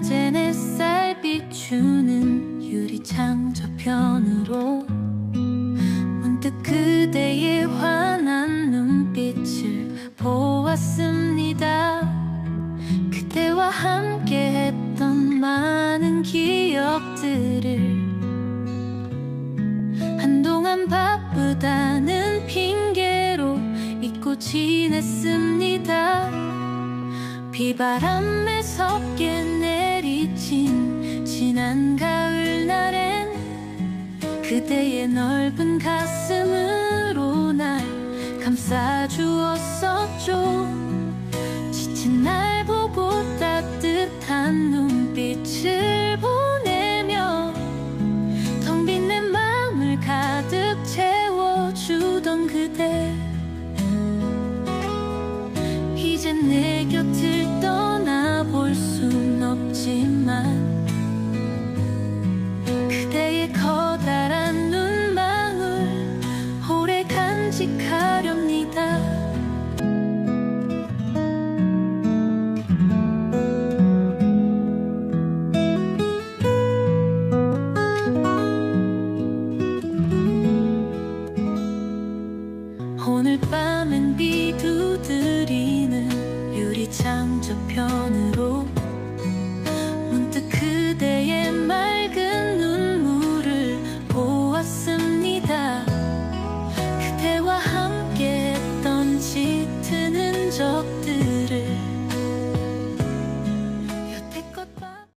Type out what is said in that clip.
낮엔 햇살 비추는 유리창 저편으로 문득 그대의 환한 눈빛을 보았습니다. 그대와 함께 했던 많은 기억들을 한동안 바쁘다는 핑계로 잊고 지냈습니다. 비바람에 섞여 그대의 넓은 가슴으로 날 감싸주었었죠. 지친 날 보고 따뜻한 눈빛을 보내며 텅 빈 내 마음을 가득 채워주던 그대. 이제 내 곁을 떠나볼 순 없지만 오늘 밤엔 비 두드리는 유리창 저편으로 문득 그대의 맑은 눈물을 보았습니다. 그대와 함께 했던 짙은 흔적들